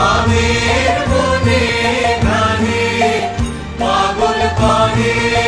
ঘামে বনে গানে পাগল পাগের